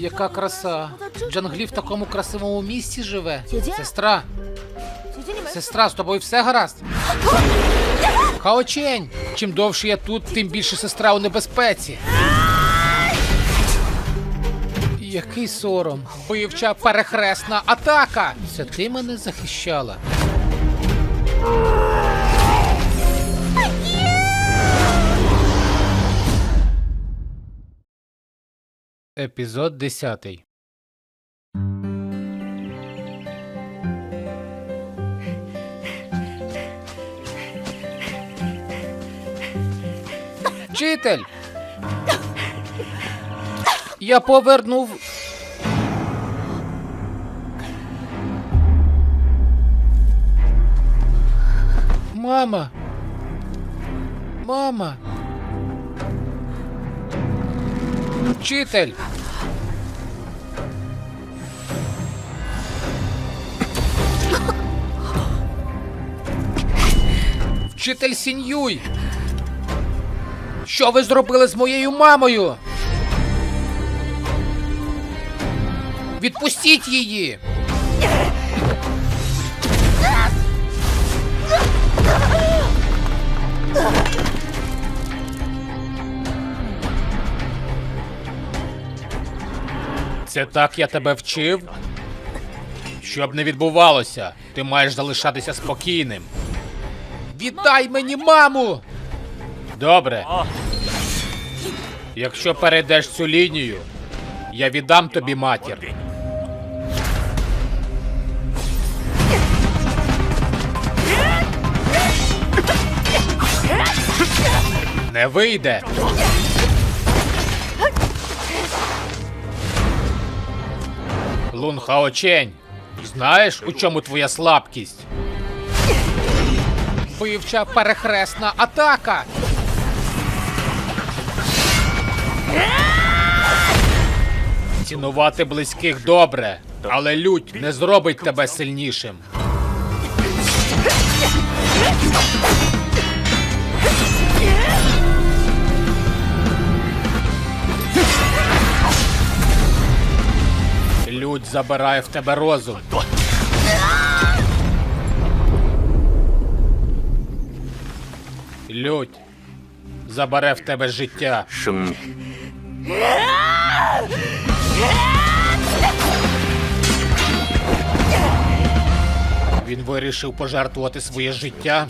Яка краса. Джанглі в такому красивому місці живе. Сестра. Сестра, з тобою все гаразд. Хаочень. Чим довше я тут, тим більше сестра у небезпеці. Який сором. Бойовча перехресна атака. Це ти мене захищала. Епізод 10. Вчитель! Я повернув. Мама. Мама. Вчитель. Вчитель Сіньюй. Що ви зробили з моєю мамою? Відпустіть її. Це так я тебе вчив? Щоб не відбувалося, ти маєш залишатися спокійним. Віддай мені маму! Добре. Якщо перейдеш цю лінію, я віддам тобі матір. Не вийде. Лун Хаочень, знаєш, у чому твоя слабкість? Вивча перехресна атака. Цінувати близьких добре, але лють не зробить тебе сильнішим. Забирає в тебе розум. Лють забере в тебе життя. Він вирішив пожертвувати своє життя.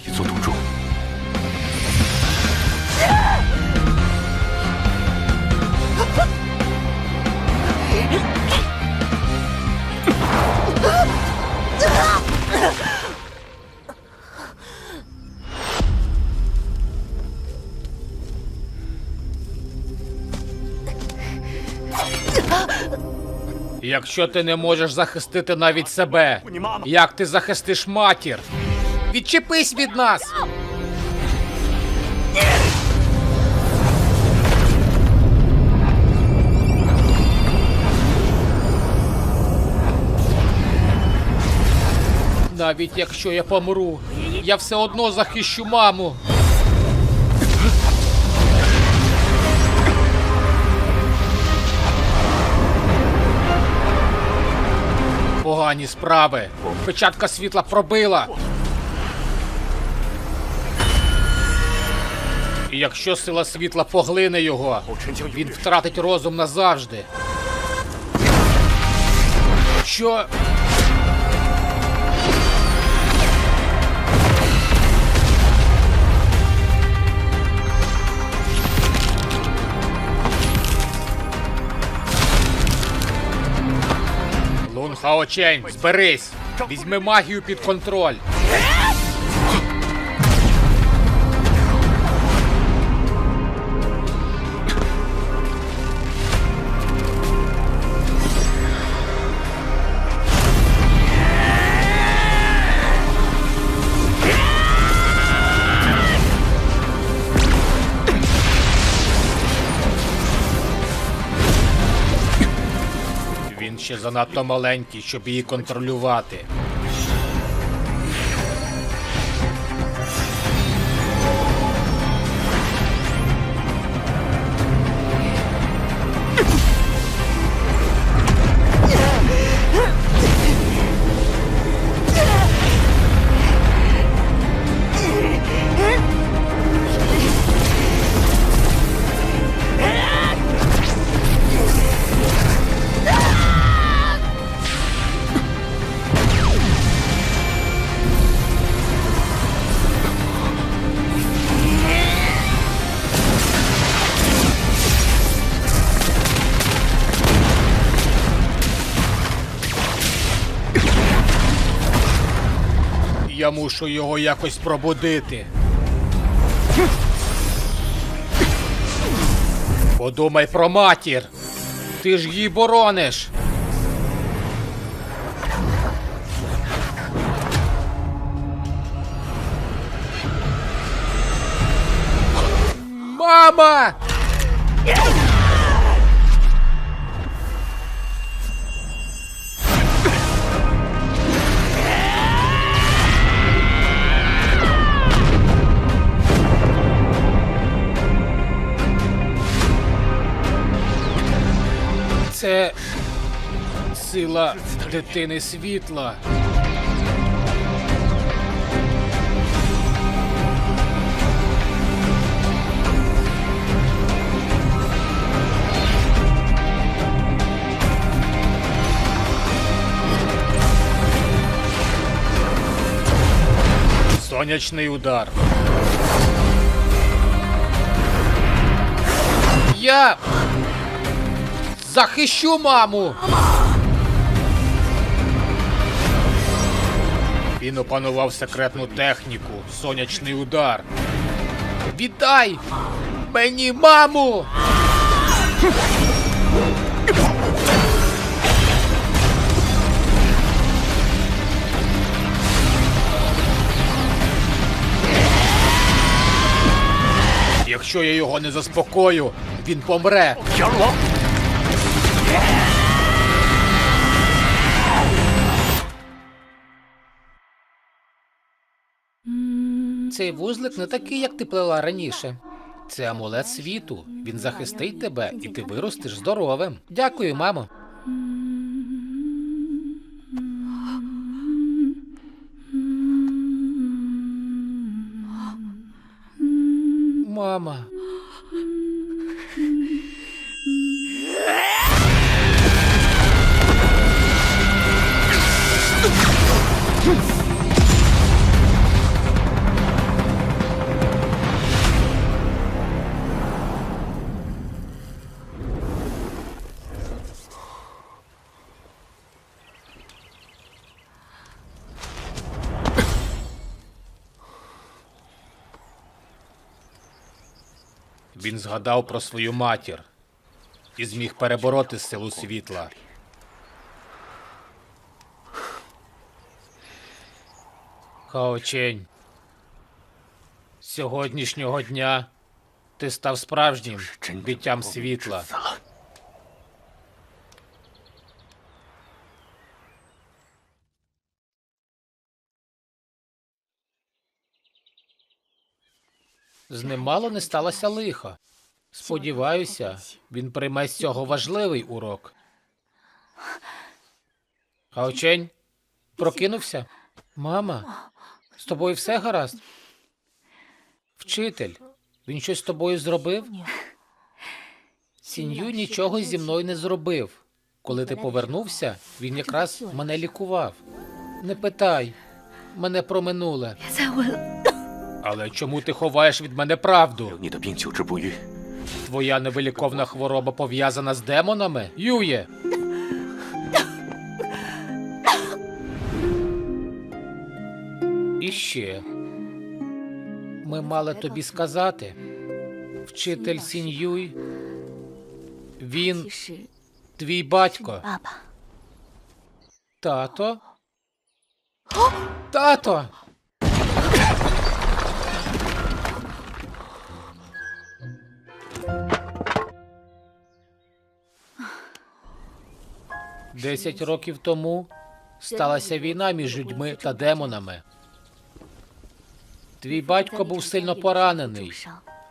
Якщо ти не можеш захистити навіть себе, як ти захистиш матір? Відчепись від нас! Навіть якщо я помру, я все одно захищу маму. Погані справи. Печатка світла пробила. І якщо сила світла поглине його, він втратить розум назавжди. Що? Хаочень, зберись! Візьми магію під контроль. Ще занадто маленький, щоб її контролювати. Я мушу його якось пробудити. Подумай про матір. Ти ж її борониш. Мама! Сила дитини світла. Сонячний удар. Я захищу маму. Він опанував секретну техніку сонячний удар. Віддай мені маму. Якщо я його не заспокою, він помре. Цей вузлик не такий, як ти плела раніше. Це амулет світу. Він захистить тебе, і ти виростеш здоровим. Дякую, мамо. Мама. Він згадав про свою матір і зміг перебороти силу світла. Хаочень. З Сьогоднішнього дня ти став справжнім біттям світла. З ним мало не сталося лиха. Сподіваюся, він прийме з цього важливий урок. Гаочень, прокинувся? Мама, з тобою все гаразд? Вчитель, він щось з тобою зробив? Сінью нічого зі мною не зробив. Коли ти повернувся, він якраз мене лікував. Не питай мене про минуле. Але чому ти ховаєш від мене правду? Твоя невиліковна хвороба пов'язана з демонами? Ює. І ще. Ми мали тобі сказати. Вчитель Сіньюй. Він твій батько. Тато. Тато. Десять років тому сталася війна між людьми та демонами. Твій батько був сильно поранений,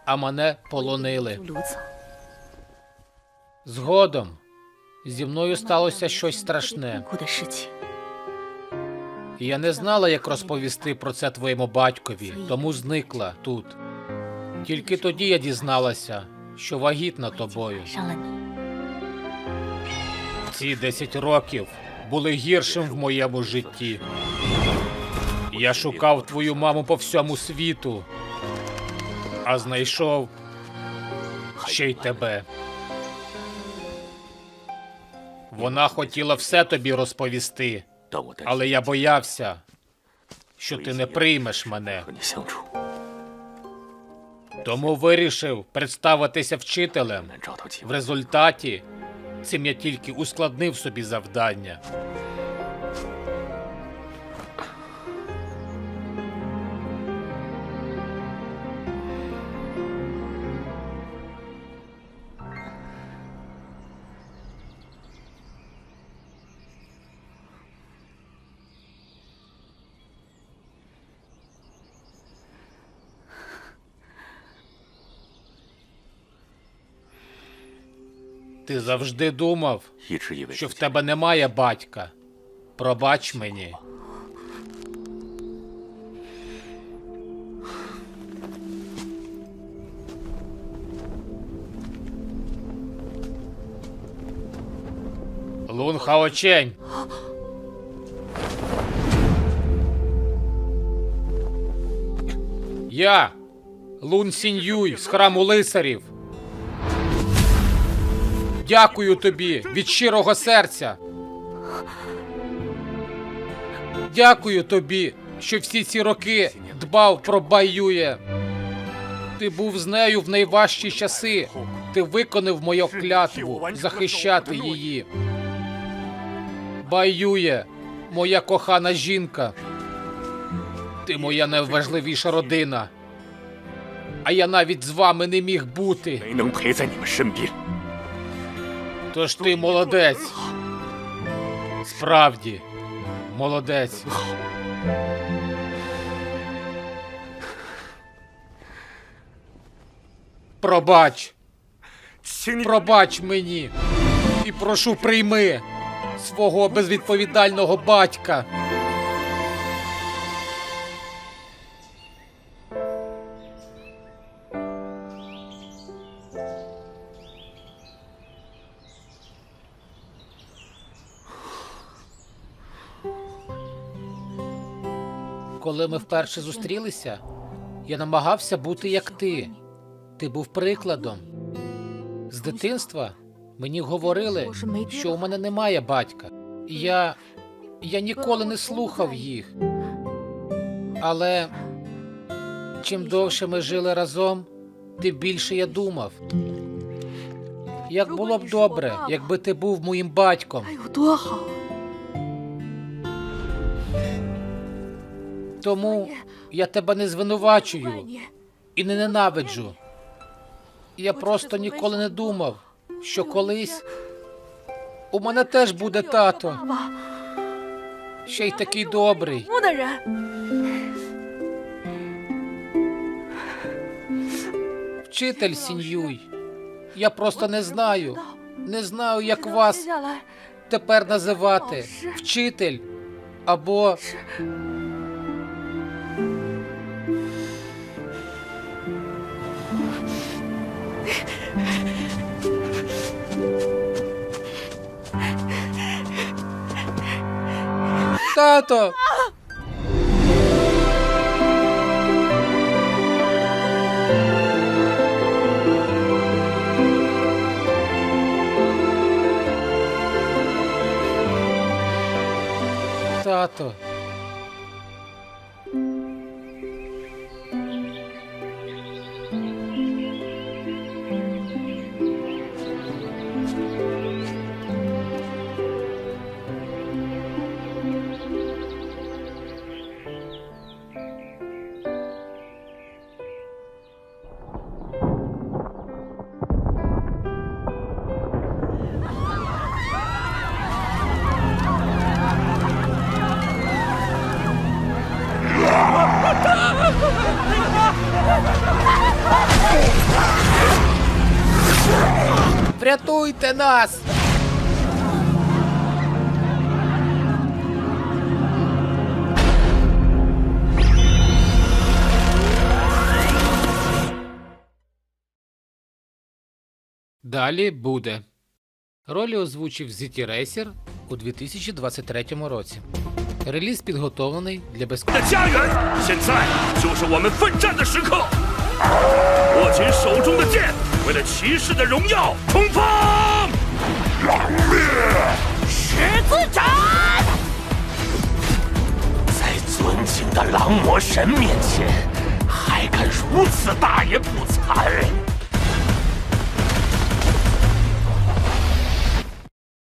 а мене полонили. Згодом зі мною сталося щось страшне. Я не знала, як розповісти про це твоєму батькові, тому зникла тут. Тільки тоді я дізналася, що вагітна тобою. Ці 10 років були гіршим в моєму житті. Я шукав твою маму по всьому світу, а знайшов ще й тебе. Вона хотіла все тобі розповісти, але я боявся, що ти не приймеш мене. Тому вирішив представитися вчителем в результаті цим я тільки ускладнив собі завдання. Ти завжди думав, що в тебе немає батька. Пробач мені. Лун Хаочень. Я Лун Сіньюй з храму лисарів. Дякую тобі від щирого серця. Дякую тобі, що всі ці роки дбав про Баює. Ти був з нею в найважчі часи. Ти виконав мою клятву захищати її. Баює, моя кохана жінка. Ти моя найважливіша родина. А я навіть з вами не міг бути. Тож ти молодець. Справді, молодець. Пробач. Пробач мені. І прошу прийми свого безвідповідального батька. Коли ми вперше зустрілися, я намагався бути як ти. Ти був прикладом. З дитинства мені говорили, що у мене немає батька. І Я. я ніколи не слухав їх. Але чим довше ми жили разом, тим більше я думав. Як було б добре, якби ти був моїм батьком. Тому я тебе не звинувачую і не ненавиджу. Я просто ніколи не думав, що колись у мене теж буде тато. Ще й такий добрий. Вчитель сіньюй. Я просто не знаю. Не знаю, як вас тепер називати вчитель або. Тато! Тато. Врятуйте нас! Далі буде. Ролі озвучив Зіті Рейсер у 2023 році. Реліз підготовлений для 的握紧手中的剑为了骑士的荣耀冲锋！狼灭十字斩！在尊敬的狼魔神面前还敢如此大言不惭！